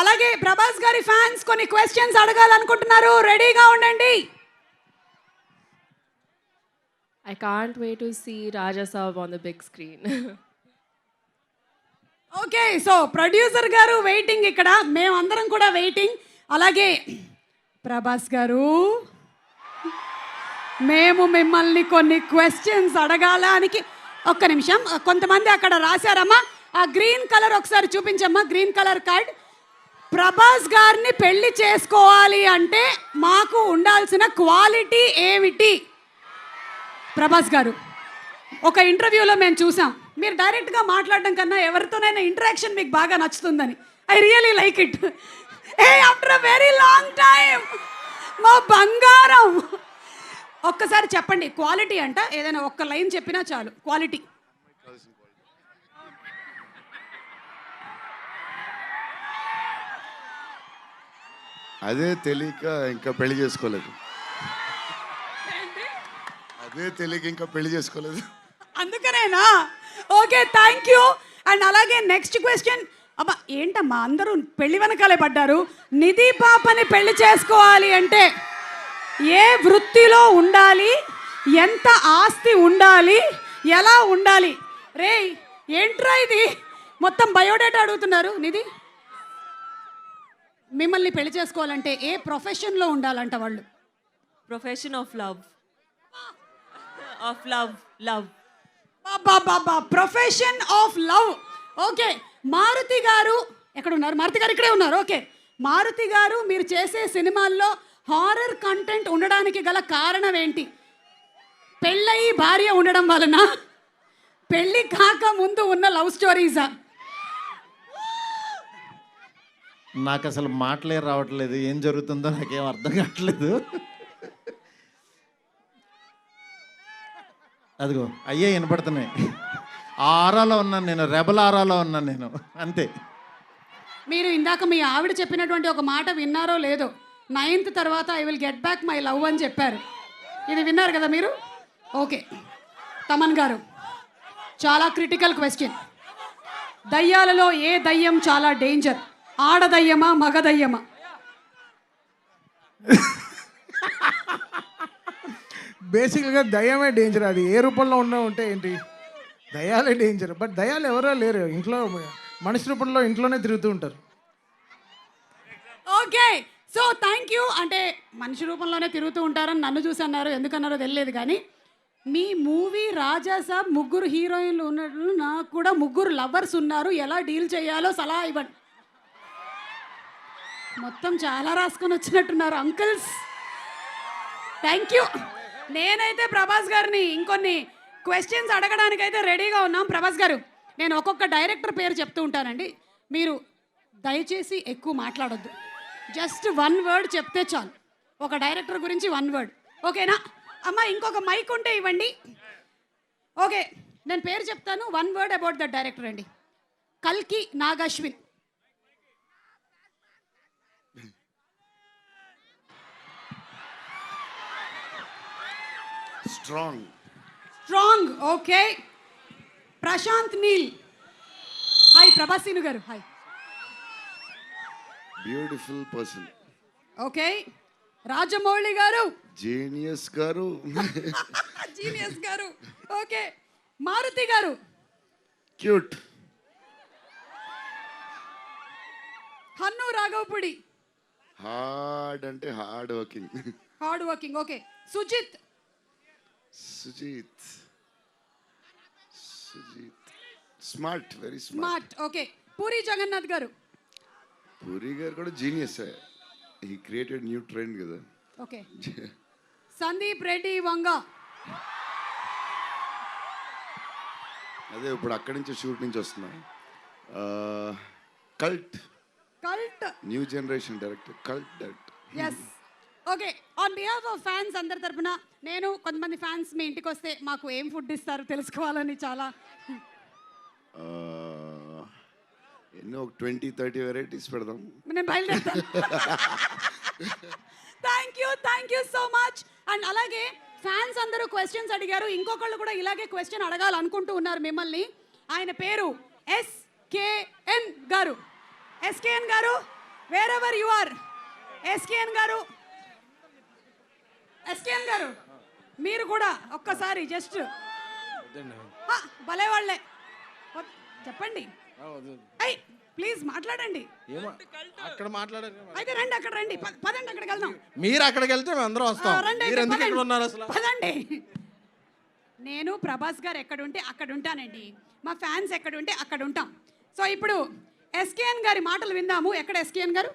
అలాగే ప్రభాస్ గారి ఫ్యాన్స్ కొన్ని క్వశ్చన్స్ అడగాలనుకుంటున్నారు. రెడీగా ఉండండి. Can't wait to see Raja Saab on the big screen. Okay so producer గారు వెయిటింగ్ ఇక్కడ. మేమందరం కూడా వెయిటింగ్ అలాగే ప్రభాస్ గారు మేము మిమ్మల్ని కొన్ని క్వశ్చన్స్ అడగాలానికి ఒక్క నిమిషం. కొంతమంది అక్కడ రాశారమ్మా. ఆ గ్రీన్ కలర్ ఒకసారి చూపించమ్మా. గ్రీన్ కలర్ కార్డ్ ప్రభాస్ గారిని పెళ్ళి చేసుకోవాలి అంటే మాకు ఉండాల్సిన క్వాలిటీ ఏమిటి? ప్రభాస్ గారు ఒక ఇంటర్వ్యూలో మేము చూసాం. మీరు డైరెక్ట్గా మాట్లాడడం కన్నా ఎవరితోనైనా ఇంటరాక్షన్ మీకు బాగా నచ్చుతుందని. I really like it. A after a very long time మా బంగారం. ఒక్కసారి చెప్పండి క్వాలిటీ అంట? ఏదైనా ఒక్క లైన్ చెప్పినా చాలు క్వాలిటీ. అదే తెలియక ఇంకా పెళ్ళి చేసుకోలేదు. అదే తెలియక ఇంకా పెళ్ళి చేసుకోలేదు. అందుకనేనా? ఓకే థ్యాంక్ యూ అండ్ అలాగే నెక్స్ట్ క్వశ్చన్ అబ్బా ఏంటమ్మా అందరూ పెళ్ళి వెనకాలే పడ్డారు. నిధి పాపని పెళ్ళి చేసుకోవాలి అంటే ఏ వృత్తిలో ఉండాలి? ఎంత ఆస్తి ఉండాలి? ఎలా ఉండాలి? రే ఏంట్రా ఇది? మొత్తం బయోడేటా అడుగుతున్నారు నిధి? మిమ్మల్ని పెళ్ళి చేసుకోవాలంటే ఏ ప్రొఫెషన్లో ఉండాలంట వాళ్ళు? profession of love of love love Baba profession of love. Okay Maruti గారు ఎక్కడ ఉన్నారు? మారుతి గారు ఇక్కడే ఉన్నారు. ఓకే. మారుతి గారు మీరు చేసే సినిమాల్లో హారర్ కంటెంట్ ఉండడానికి గల కారణం ఏంటి? పెళ్ళయి భార్య ఉండడం వలన పెళ్ళి కాక ముందు ఉన్న లవ్ స్టోరీసా? నాకు అసలు మాటలే రావట్లేదు. ఏం జరుగుతుందో నాకేం అర్థం కావట్లేదు. అదిగో అయ్యే వినపడుతున్నాయి. ఆ ఆరాలో ఉన్నాను నేను రెబల్ ఆరాలో ఉన్నాను నేను. అంతే. మీరు ఇందాక మీ ఆవిడ చెప్పినటువంటి ఒక మాట విన్నారో లేదో నైన్త్ తర్వాత I will get back my love అని చెప్పారు. ఇది విన్నారు కదా మీరు? ఓకే. తమన్ గారు చాలా క్రిటికల్ క్వశ్చన్ దయ్యాలలో ఏ దయ్యం చాలా డేంజర్ ఆడ దయ్యమా మగ దయ్యమా బేసిక్గా దయ్యమే డేంజర్ అది. ఏ రూపంలో ఉన్నా ఉంటే ఏంటి? దయాలే డేంజర్ బట్ దయాలు ఎవరో లేరు. ఇంట్లో మనిషి రూపంలో ఇంట్లోనే తిరుగుతూ ఉంటారు. ఓకే. సో థ్యాంక్ యూ అంటే మనిషి రూపంలోనే తిరుగుతూ ఉంటారని నన్ను చూసి అన్నారు ఎందుకన్నారో తెలియదు కానీ మీ మూవీ రాజా సాబ్ ముగ్గురు హీరోయిన్లు ఉన్నట్లు నాకు కూడా ముగ్గురు లవర్స్ ఉన్నారు. ఎలా డీల్ చేయాలో సలహా ఇవ్వండి. మొత్తం చాలా రాసుకొని వచ్చినట్టున్నారు అంకుల్స్. థ్యాంక్ యూ నేనైతే ప్రభాస్ గారిని ఇంకొన్ని క్వశ్చన్స్ అడగడానికి అయితే రెడీగా ఉన్నాం. ప్రభాస్ గారు నేను ఒక్కొక్క డైరెక్టర్ పేరు చెప్తూ ఉంటానండి. మీరు దయచేసి ఎక్కువ మాట్లాడొద్దు. జస్ట్ వన్ వర్డ్ చెప్తే చాలు. ఒక డైరెక్టర్ గురించి వన్ వర్డ్ ఓకేనా? అమ్మ ఇంకొక మైక్ ఉంటే ఇవ్వండి. ఓకే నేను పేరు చెప్తాను. One word about the director అండి. కల్కి Nagashwin. Strong strong okay Prashanth Neel hi ప్రభాసీను గారు hi beautiful person okay Rajamouli గారు జీనియస్ గారు జీనియస్ గారు ఓకే మారుతి గారు క్యూట్ హన్ను రాఘవపుడి హార్డ్ అంటే hard working hard working okay Sujith Sujeeth. Sujeeth. Smart very smart okay. Puri Jagannath గారు. పూరి గారు కూడా genius ఈ క్రియేటెడ్ న్యూ ట్రెండ్ కదా. ఓకే. సందీప్ రెడ్డి వంగ. అదే ఇప్పుడు అక్కడి నుంచి షూట్ నుంచి వస్తున్నా. Cult cult new generation director cult director yes okay on behalf of fans అందరి తరపున నేను కొంతమంది ఫ్యాన్స్ మీ ఇంటికి వస్తే మాకు ఏం ఫుడ్ ఇస్తారు తెలుసుకోవాలని చాలా. ఎన్నో ట్వంటీ థర్టీ వెరైటీస్ పెడదాం. నేను బయలుదేరుతాను thank you thank you so much and అలాగే ఫ్యాన్స్ అందరూ క్వశ్చన్స్ అడిగారు. ఇంకొకళ్ళు కూడా ఇలాగే క్వశ్చన్ అడగాలనుకుంటూ ఉన్నారు మిమ్మల్ని. ఆయన పేరు ఎస్కేఎన్ గారు. ఎస్కేఎన్ గారు wear ever you are SKN గారు ఎస్కేఎన్ గారు మీరు కూడా ఒక్కసారి జస్ట్ భలే వాళ్ళే. చెప్పండి. ప్లీజ్ మాట్లాడండి. అక్కడ అయితే రండి అక్కడ రండి. పదండి అక్కడికి వెళ్దాం. మీరు అక్కడికి వెళ్తే మేము అందరం వస్తాం. రండి మీరు అయితే, ఎందుకు ఇక్కడ పదండి. ఉన్నారు అసలు? పదండి. నేను ప్రభాస్ గారు ఎక్కడ ఉంటే అక్కడ ఉంటానండి. మా ఫ్యాన్స్ ఎక్కడ ఉంటే అక్కడ ఉంటాం. సో ఇప్పుడు ఎస్కేఎన్ గారి మాటలు విందాము. ఎక్కడ ఎస్కేఎన్ గారు?